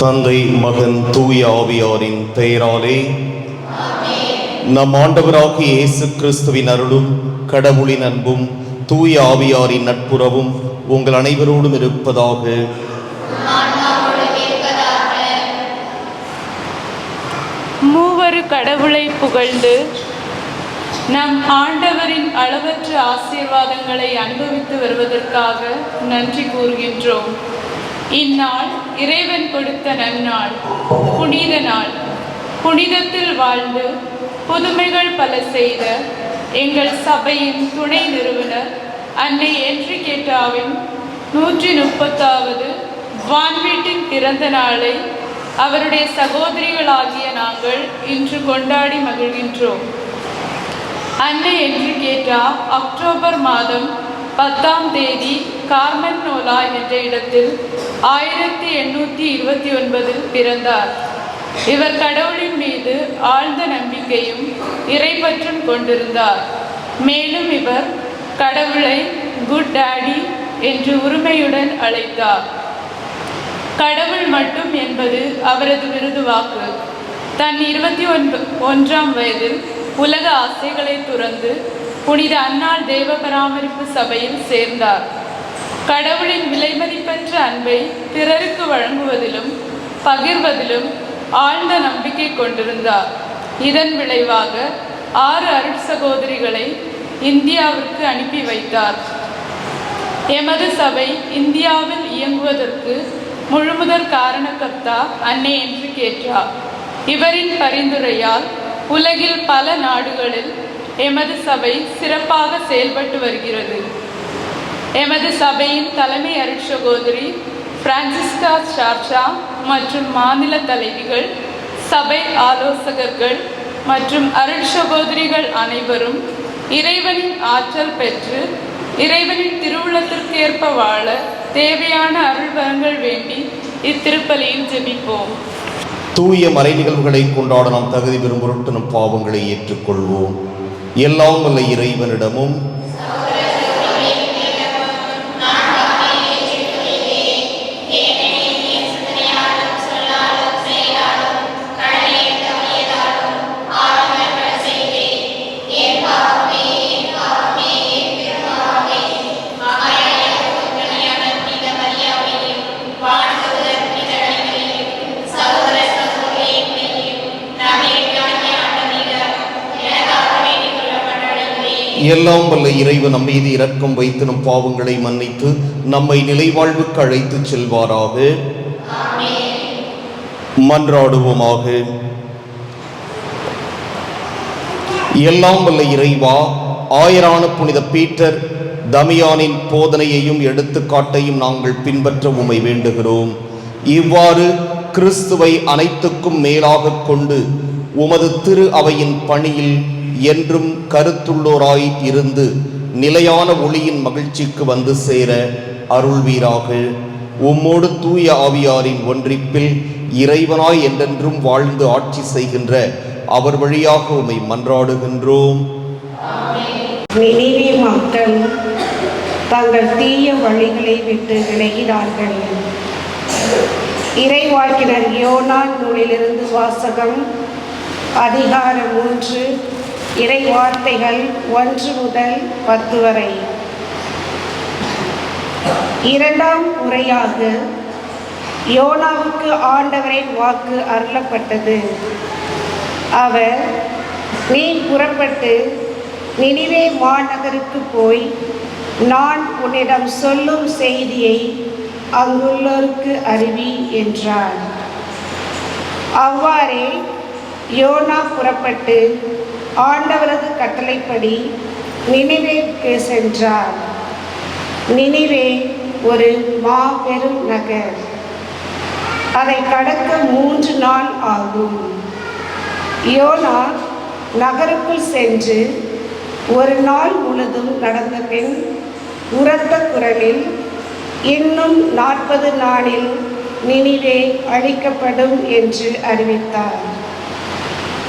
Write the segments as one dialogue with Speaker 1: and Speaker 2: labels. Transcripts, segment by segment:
Speaker 1: தந்தை மகன் தூய ஆவியாரின் பெயராலே நம் ஆண்டவராகிய இயேசு கிறிஸ்துவின் அருளும் கடவுளின் அன்பும் தூய ஆவியாரின் நட்புறவும் உங்கள் அனைவரோடும் இருப்பதாக
Speaker 2: மூவரு கடவுளை புகழ்ந்து நம் ஆண்டவரின் அளவற்ற ஆசீர்வாதங்களை அனுபவித்து வருவதற்காக நன்றி கூறுகின்றோம். இந்நாள் இறைவன் கொடுத்த நன்னாள் புனித நாள். புனிதத்தில் வாழ்ந்து புதுமைகள் பல செய்த எங்கள் சபையின் துணை நிறுவனர் அன்னை என்ட்ரிகேட்டாவின் நூற்றி முப்பத்தாவது வான்வீட்டின் பிறந்த நாளை அவருடைய சகோதரிகளாகிய நாங்கள் இன்று கொண்டாடி மகிழ்கின்றோம். அன்னை என்று கேட்டா அக்டோபர் மாதம் பத்தாம் தேதி கார்மன் நோலா என்ற இடத்தில் ஆயிரத்தி எண்ணூற்றி இருபத்தி ஒன்பதில் பிறந்தார். இவர் கடவுளின் மீது ஆழ்ந்த நம்பிக்கையும் இறைப்பற்றும் கொண்டிருந்தார். மேலும் இவர் கடவுளை குட் டாடி என்று உரிமையுடன் அழைத்தார். கடவுள் மட்டும் என்பது அவரது விருது வாக்கு. தன் இருபத்தி ஒன்ப ஒன்றாம் வயதில் உலக ஆசைகளை துறந்து புனித அன்னாள் தேவ பராமரிப்பு சபையில் சேர்ந்தார். கடவுளின் விலைமதிப்பற்ற அன்பை பிறருக்கு வழங்குவதிலும் பகிர்வதிலும் ஆழ்ந்த நம்பிக்கை கொண்டிருந்தார். இதன் விளைவாக ஆறு அருட் சகோதரிகளை இந்தியாவிற்கு அனுப்பி வைத்தார். எமது சபை இந்தியாவில் இயங்குவதற்கு முழுமுதற் காரணக்கர்த்தா அன்னை என்று கேட்டார். இவரின் பரிந்துரையால் உலகில் பல நாடுகளில் எமது சபை சிறப்பாக செயல்பட்டு வருகிறது. எமது சபையின் தலைமை அருட்சகோதரி பிரான்சிஸ்கா சார்ஜா மற்றும் மாநில தலைவிகள் சபை ஆலோசகர்கள் மற்றும் அருட்சகோதரிகள் அனைவரும் இறைவனின் ஆற்றல் பெற்று இறைவனின் திருவுளத்திற்கேற்ப வாழ தேவையான அருள்வரங்கள் வேண்டி இத்திருப்பலியில் ஜெபிப்போம்.
Speaker 1: தூய மறை நிகழ்வுகளை கொண்டாட நாம் தகுதி பெறும் பொருட்டு நம் பாவங்களை ஏற்றுக்கொள்வோம். எல்லாம் வல்ல இறைவனிடமும் எல்லாம் வல்ல இறைவன் நம்மீது இரக்கம் வைத்து நம் பாவங்களை மன்னித்து நம்மை நிலைவாழ்வுக்கு அழைத்து செல்வாராக. மன்றாடுவோமாக. எல்லாம் வல்ல இறைவா ஆயரான புனித பீட்டர் தமியானின் போதனையையும் எடுத்துக்காட்டையும் நாங்கள் பின்பற்ற உமை வேண்டுகிறோம். இவ்வாறு கிறிஸ்துவை அனைத்துக்கும் மேலாகக் கொண்டு உமது திரு அவையின் பணியில் என்றும் கருத்துள்ளோராய் இருந்து நிலையான ஒளியின் மகிழ்ச்சிக்கு வந்து சேர அருள்வீராக. உம்மோடு தூய ஆவியாரின் ஒன்றிப்பில் இறைவனாய் என்றென்றும் வாழ்ந்து ஆட்சி செய்கின்ற அவர் வழியாக உமை மன்றாடுகின்றோம்.
Speaker 3: நினைவே மக்கள் தங்கள் தீய வழிகளை விட்டு விலகினார்கள். இறைவாக்கினர் யோனா நூலிலிருந்து வாசகம் அதிகாரம் மூன்று. இறை வார்த்தைகள் ஒன்று முதல் பத்து வரை. இரண்டாம் முறையாக யோனாவுக்கு ஆண்டவரின் வாக்கு அருளப்பட்டது. அவர் நீ புறப்பட்டு நினிவே மாநகருக்கு போய் நான் உன்னிடம் சொல்லும் செய்தியை அங்குள்ளோருக்கு அறிவி என்றார். அவ்வாறே யோனா புறப்பட்டு ஆண்டவரது கட்டளைப்படி நினைவேக்கு சென்றார் நினிவே ஒரு மாபெரும் நகர். அதை கடக்க மூன்று நாள் ஆகும். யோனா நகருக்குள் சென்று ஒரு நாள் முழுதும் நடந்த பின் உரத்த குரலில் இன்னும் நாற்பது நாளில் நினிவே அழிக்கப்படும் என்று அறிவித்தார்.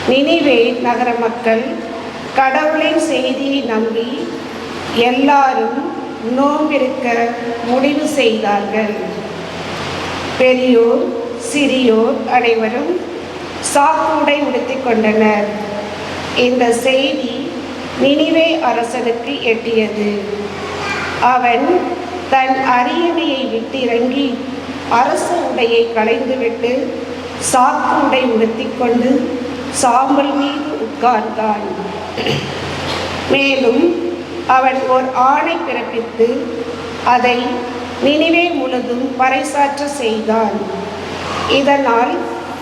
Speaker 3: நினிவே நகர மக்கள் கடவுளின் செய்தியை நம்பி எல்லாரும் நோம்பிருக்க முடிவு செய்தார்கள். பெரியோர் சிறியோர் அனைவரும் சாக்குடை உடுத்திக் கொண்டனர். இந்த செய்தி நினிவே அரசனுக்கு எட்டியது. அவன் தன் அரியணையை விட்டிறங்கி அரச உடையை களைந்துவிட்டு சாக்கு உடை உடுத்திக்கொண்டு சாம்பல் மீது உட்கார்ந்தான் மேலும் அவன் ஓர் ஆணை பிறப்பித்து அதை நினைவே முழுதும் பறைசாற்ற செய்தான். இதனால்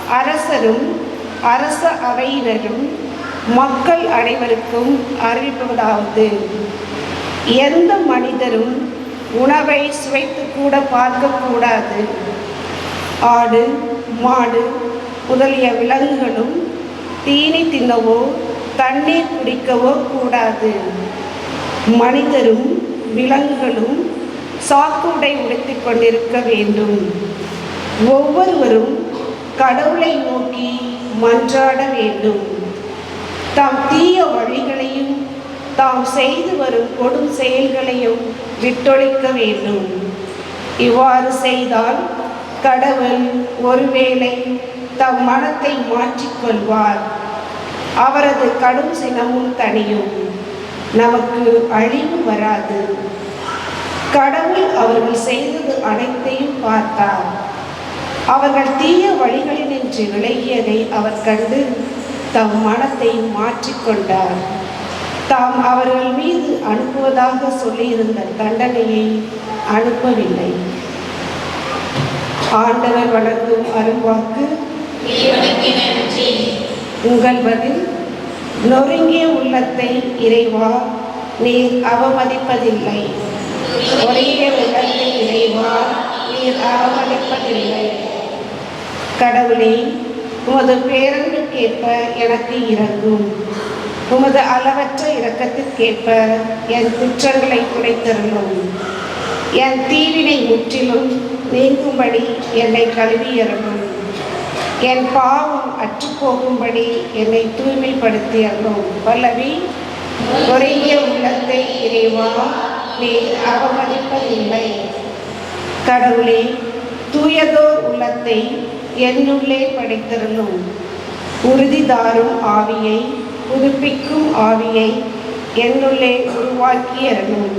Speaker 3: அரசரும் அரச அவையினரும் மக்கள் அனைவருக்கும் அறிவிப்பதாவது எந்த மனிதரும் உணவை சுவைத்து கூட பார்க்கக்கூடாது ஆடு மாடு முதலிய விலங்குகளும் தீனி தின்னவோ தண்ணீர் குடிக்கவோ கூடாது. மனிதரும் விலங்குகளும் சாக்குடை உடுத்தி கொண்டிருக்க வேண்டும். ஒவ்வொருவரும் கடவுளை நோக்கி மன்றாட வேண்டும். தாம் தீய வழிகளையும் தாம் செய்து வரும் கொடும் செயல்களையும் விட்டொழிக்க வேண்டும். இவ்வாறு செய்தால் கடவுள் ஒருவேளை தம் மனத்தை மாற்றிக்கொள்வார் அவரது கடும் சினமும் தனியும் நமக்கு அழிவு வராது. கடவுள் அவர்கள் செய்தது அனைத்தையும் பார்த்தார். அவர்கள் தீய வழிகளினின்று விலகியதை அவர் கண்டு தம் மனத்தை மாற்றிக்கொண்டார் தாம் அவர்கள் மீது அனுப்புவதாக சொல்லியிருந்த தண்டனையை அனுப்பவில்லை. ஆண்டவர் வழங்கும் அருள்வாக்கு உங்கள் பதில் நொறுங்கிய உள்ளத்தை இறைவா நீர் அவமதிப்பதில்லை. நொறுங்கிய உள்ளத்தை இறைவா நீர் அவமதிப்பதில்லை. கடவுளே உமது பேரன்புக்கேற்ப எனக்கு இறங்கும் உமது அளவற்ற இரக்கத்திற்கேற்ப என் குற்றங்களை துணைத்தரணும் என் தீவினை முற்றிலும் நீங்கும்படி என்னை கழுவியருளும். என் பாவம் அற்றுப்போகும்படி என்னை தூய்மைப்படுத்தி அருளும். பல்லவி குறைய உள்ளத்தை இறைவா நீ அவமதிப்பதில்லை. கடவுளே தூயதோர் உள்ளத்தை என்னுள்ளே படைத்திருளும். உறுதிதாரும் ஆவியை புதுப்பிக்கும் ஆவியை என்னுள்ளே உருவாக்கியறணும்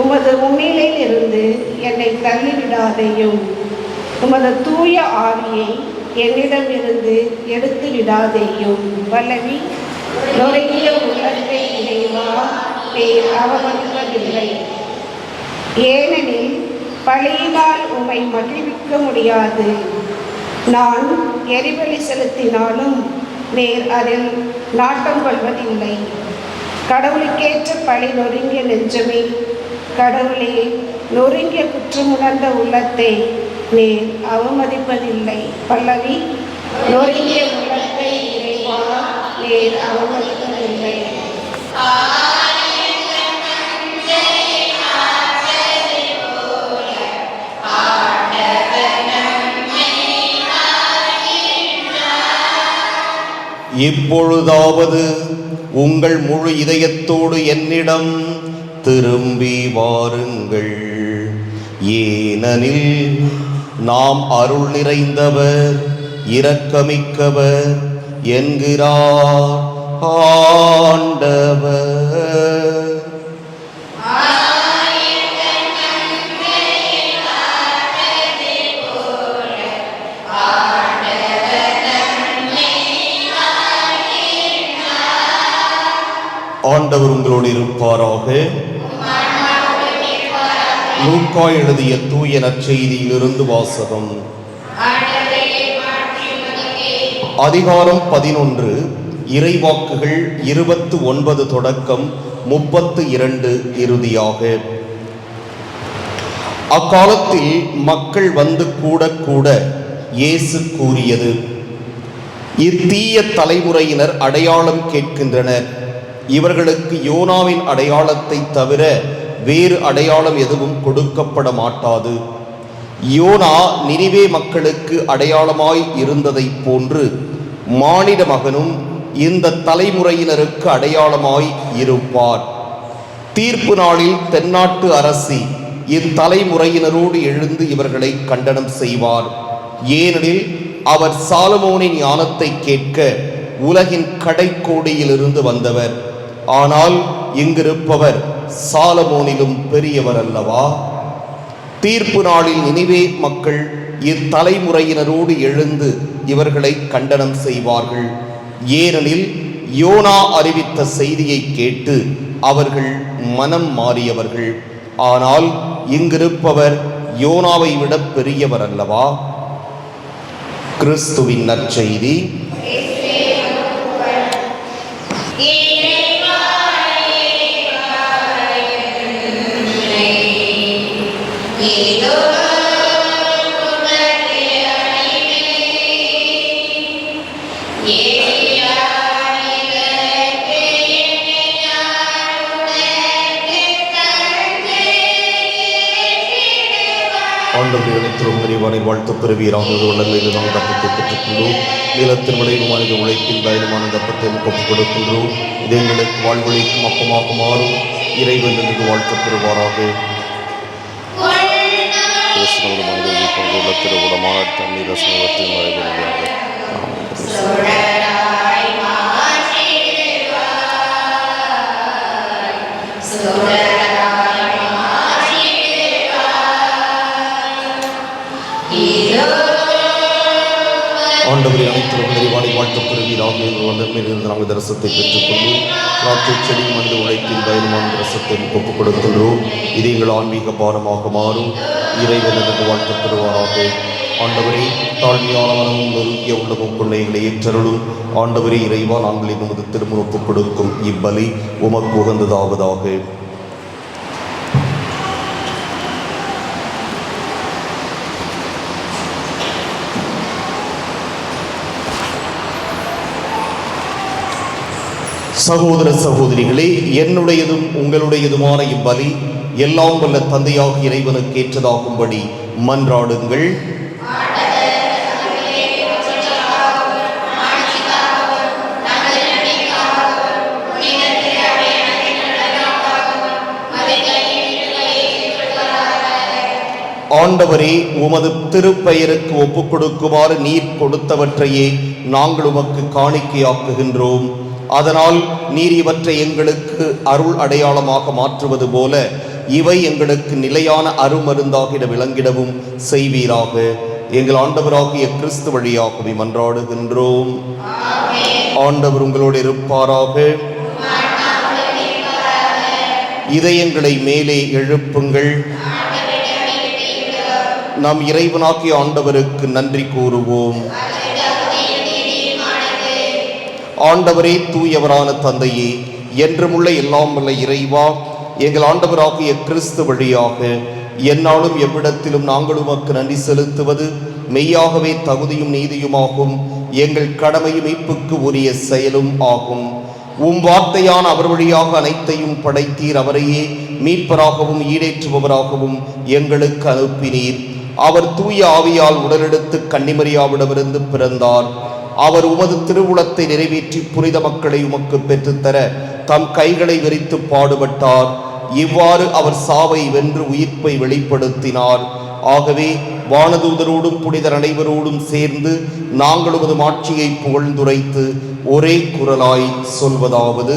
Speaker 3: உமது உண்மையிலிருந்து என்னை தள்ளிவிடாதையும். உமது தூய ஆவியை என்னிடமிருந்து எடுத்து விடாதேயும். வல்லவி நொறுங்கிய உள்ளத்தை இறைவா நீர் அவமதிப்பதில்லை ஏனெனில் பழியினால் உம்மை மகிழ்விக்க முடியாது. நான் எரிபலி செலுத்தினாலும் நேர் அதில் நாட்டம் கொள்வதில்லை. கடவுளுக்கேற்ற பழி நொறுங்கிய நெஞ்சமே கடவுளே நொறுங்கிய குற்றமுணர்ந்த உள்ளத்தை நேர் அவமதிப்பதில்லை. பல்லவி நொறுங்கிய உள்ளத்தை இறைவா அவமதிப்பதில்லை.
Speaker 1: இப்பொழுதாவது உங்கள் முழு இதயத்தோடு என்னிடம் திரும்பி வாருங்கள். ஏனெனில் நாம் அருள் நிறைந்தவர் இரக்கமிக்கவர் என்கிறார் ஆண்டவர். ஆண்டவர் உங்களோடு இருப்பாராக. லூக்கா எழுதிய தூய நற்செய்தியிலிருந்து வாசகம். அதிகாரம் பதினொன்று இறைவாக்குகள் இருபத்து ஒன்பது தொடக்கம் முப்பத்து இரண்டு இறுதியாக. அக்காலத்தில் மக்கள் வந்து கூட கூட இயேசு கூறியது இத்தீய தலைமுறையினர் அடையாளம் கேட்கின்றனர். இவர்களுக்கு யோனாவின் அடையாளத்தை தவிர வேறு அடையாளம் எதுவும் கொடுக்கப்பட மாட்டாது. யோனா நினிவே மக்களுக்கு அடையாளமாய் இருந்ததைப் போன்று மானிட மகனும் இந்த தலைமுறையினருக்கு அடையாளமாய் இருப்பார். தீர்ப்பு நாளில் தென்னாட்டு அரசி இத்தலைமுறையினரோடு எழுந்து இவர்களை கண்டனம் செய்வார். ஏனெனில் அவர் சாலமோனின் ஞானத்தை கேட்க உலகின் கடைக்கோடியிலிருந்து வந்தவர். ஆனால் இங்கிருப்பவர் சாலமோனிலும் பெரியவர் அல்லவா தீர்ப்பு நாளில் நினைவே மக்கள் இத்தலைமுறையினரோடு எழுந்து இவர்களை கண்டனம் செய்வார்கள். ஏனெனில் யோனா அறிவித்த செய்தியை கேட்டு அவர்கள் மனம் மாறியவர்கள். ஆனால் இங்கிருப்பவர் யோனாவை விட பெரியவர் அல்லவா கிறிஸ்துவின் நற்செய்தி. ஆண்டவரை அனைத்திலும் நிறைவானை வாழ்த்து பெறுவீராக. வல்லமையில் நாம் தப்பத்தை பெற்றுக்கொண்டோம் நீளத்தின் விளைவு மனித உழைப்பில் பயணமான தப்பத்தை ஒப்புக் கொடுக்கின்றோம். இது எங்களுக்கு வாழ்வழிக்கும் அப்பமாக மாறும் இறைவன் என்று வாழ்த்து பெறுவாராக.
Speaker 4: மனிதர்கள் திருவுடமான தண்ணீர் சமூகத்தில் நடைபெறுகிறது
Speaker 1: ஆண்டவரை அனைத்திலும் நிறைவானை வாழ்த்து பெறுவீராக வல்லமையிலிருந்து நாங்கள் தரிசனத்தை செடி மனித உழைப்பின் பயணமான தரிசனத்தை ஒப்புக் கொடுத்துள்ளோம். இது எங்கள் ஆன்மீக பாரமாக மாறும். இறைவன் வாழ்த்து பெறுவாராக ஆண்டவரே தாழ்மையான நெருங்கிய உள்ளமும் பிள்ளைகளை ஏற்றருளும். ஆண்டவரே இறைவா நாங்கள் எமது திரும்ப ஒப்புக் கொடுக்கும் இப்பலி உமக்கு உகந்ததாவதாக. சகோதர சகோதரிகளே என்னுடையதும் உங்களுடையதுமான இப்பலி எல்லாம் வல்ல தந்தையாக இறைவனுக்கு ஏற்றதாகும்படி மன்றாடுங்கள். ஆண்டவரே உமது திருப்பெயருக்கு ஒப்புக் கொடுக்குமாறு நீர் கொடுத்தவற்றையே நாங்கள் உமக்கு காணிக்கையாக்குகின்றோம். அதனால் நீர் இவற்றை எங்களுக்கு அருள் அடையாளமாக மாற்றுவது போல இவை எங்களுக்கு நிலையான அருமருந்தாகிட விளங்கிடவும் செய்வீராக. எங்கள் ஆண்டவராகிய கிறிஸ்து வழியாகவே மன்றாடுகின்றோம். ஆண்டவர் உங்களோடு இருப்பாராக. இதயங்களை மேலே எழுப்புங்கள். நாம் இறைவனாக்கிய ஆண்டவருக்கு நன்றி கூறுவோம். ஆண்டவரே தூயவரான தந்தையே என்றுமுள்ள எல்லாம் வல்ல இறைவா எங்கள் ஆண்டவராகிய கிறிஸ்து வழியாக என்னாலும் எவ்விடத்திலும் நாங்கள் உமக்கு நன்றி செலுத்துவது மெய்யாகவே தகுதியும் நீதியுமாகும் எங்கள் கடமையும் மீட்புக்கு உரிய செயலும் ஆகும். உம் வார்த்தையான அவர் வழியாக அனைத்தையும் படைத்தீர் அவரையே மீட்பராகவும் ஈடேற்றுபவராகவும் எங்களுக்கு அனுப்பினீர். அவர் தூய ஆவியால் உடலெடுத்து கன்னிமரியாவிடமிருந்து பிறந்தார். அவர் உமது திருவுளத்தை நிறைவேற்றி புனித மக்களை உமக்கு பெற்றுத்தர தம் கைகளை விரித்து பாடுபட்டார். இவ்வாறு அவர் சாவை வென்று உயிர்ப்பை வெளிப்படுத்தினார். ஆகவே வானதூதரோடும் புனிதர் அனைவரோடும் சேர்ந்து நாங்கள் உமது மாட்சியை புகழ்ந்துரைத்து ஒரே குரலாய் சொல்வதாவது.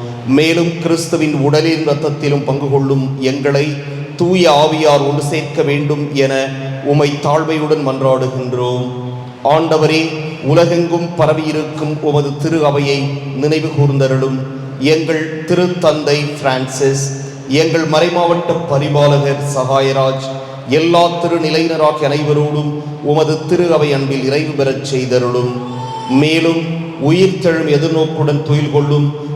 Speaker 1: மேலும் கிறிஸ்துவின் உடலின் இரத்தத்திலும் பங்கு கொள்ளும் எங்களை தூய ஆவியார் ஒன்று சேர்க்க வேண்டும் என உமை தாழ்மையுடன் மன்றாடுகின்றோம். ஆண்டவரே உலகெங்கும் பரவியிருக்கும் உமது திரு அவையை நினைவு கூர்ந்தருளும். எங்கள் திருத்தந்தை பிரான்சிஸ் எங்கள் மறைமாவட்ட பரிபாலகர் சகாயராஜ் எல்லா திருநிலையினராக அனைவரோடும் உமது திரு அவை அன்பில் இறைவு பெறச் செய்தருளும். மேலும் உயிர்த்தெழும் எதிர்நோக்குடன் துயில் கொள்ளும்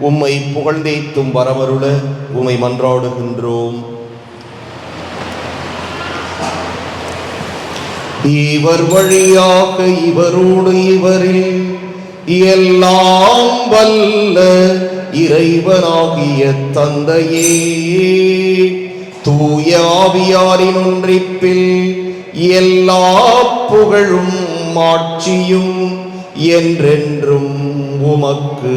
Speaker 1: உம்மை புகழ்ந்தேத்தும் வரவருள உம்மை மன்றாடுகின்றோம். இவர் வழியாக இவரோடு இவரில் எல்லாம் வல்ல இறைவனாகிய தந்தையே. தூய ஆவியாரின் ஒன்றிப்பில் எல்லா புகழும் ஆட்சியும் என்றென்றும் உமக்கு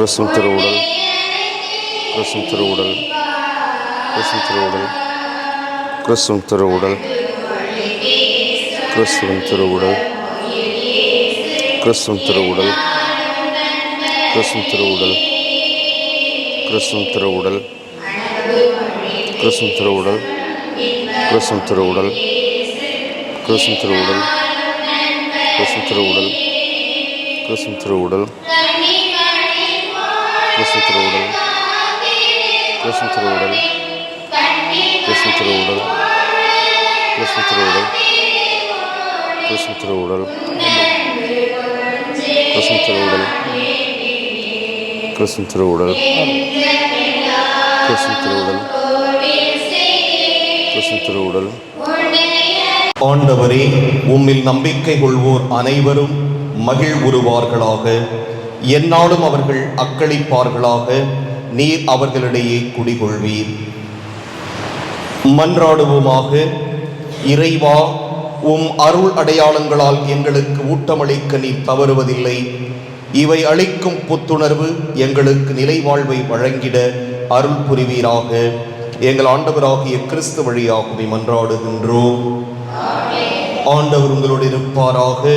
Speaker 4: கிறிஸ்துவின் திருவுடல். கிறிஸ்துவின் திருவுடல். கிறிஸ்துவின் திருவுடல். கிறிஸ்துவின் திருவுடல். கிறிஸ்துவன் திருவுடல். கிறிஸ்துவின் திருவுடல். கிறிஸ்துவின் திருவுடல். கிறிஸ்துவின் திருவுடல். கிறிஸ்துவின் திருவுடல். கிறிஸ்துவின் திருவுடல். கிறிஸ்துவின் திருவுடல். கிறிஸ்துவின் திருவுடல். கிறிஸ்துவின் திருவுடல். கிறிஸ்துவின் திருவுடல் கிறிஸ்துவின் திருவுடல் கிறிஸ்துவின் திருவுடல் கிருஷ்ண திருவுடல் கிறிஸ்துவின் திருவுடல் கிறிஸ்துவின் திருவுடல் கிறிஸ்துவின் திருவுடல் கிறிஸ்துவின் திருவுடல்
Speaker 1: ஆண்டவரே உம்மில் நம்பிக்கை கொள்வோர் அனைவரும் மகிழ்வுறுவார்களாக என்னாலும் அவர்கள் அக்களிப்பார்களாக. நீர் அவர்களிடையே குடிகொள்வீர். மன்றாடுவோமாக. இறைவா உம் அருள் அடையாளங்களால் எங்களுக்கு ஊட்டமளிக்க நீர் தவறுவதில்லை. இவை அளிக்கும் புத்துணர்வு எங்களுக்கு நிலைவாழ்வை வழங்கிட அருள் புரிவீராக. எங்கள் ஆண்டவராகிய கிறிஸ்து வழியாகவே மன்றாடுகின்றோம். ஆண்டவர் உங்களோடு இருப்பாராக.